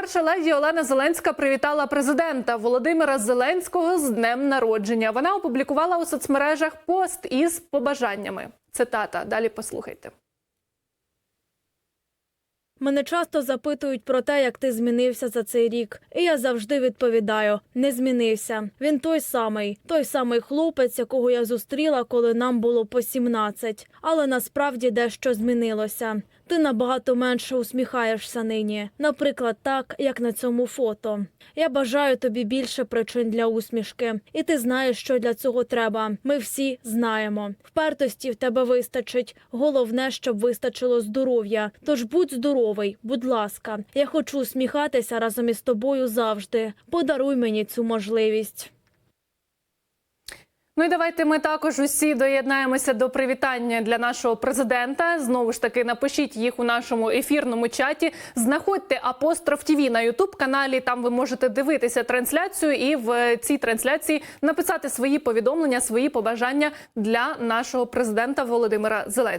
Перша леді Олена Зеленська привітала президента Володимира Зеленського з днем народження. Вона опублікувала у соцмережах пост із побажаннями. Цитата. Далі послухайте. Мене часто запитують про те, як ти змінився за цей рік. І я завжди відповідаю: не змінився. Він той самий, той самий хлопець, якого я зустріла, коли нам було по 17. Але насправді дещо змінилося. Ти набагато менше усміхаєшся нині. Наприклад, так, як на цьому фото. Я бажаю тобі більше причин для усмішки, і ти знаєш, що для цього треба. Ми всі знаємо. Впертості в тебе вистачить. Головне, щоб вистачило здоров'я. Тож будь здоровий, будь ласка. Я хочу усміхатися разом із тобою завжди. Подаруй мені цю можливість. Ну і давайте ми також усі доєднаємося до привітання для нашого президента. Знову ж таки, напишіть їх у нашому ефірному чаті. Знаходьте апостроф ТВ на Ютуб каналі. Там ви можете дивитися трансляцію і в цій трансляції написати свої повідомлення, свої побажання для нашого президента Володимира Зеленського.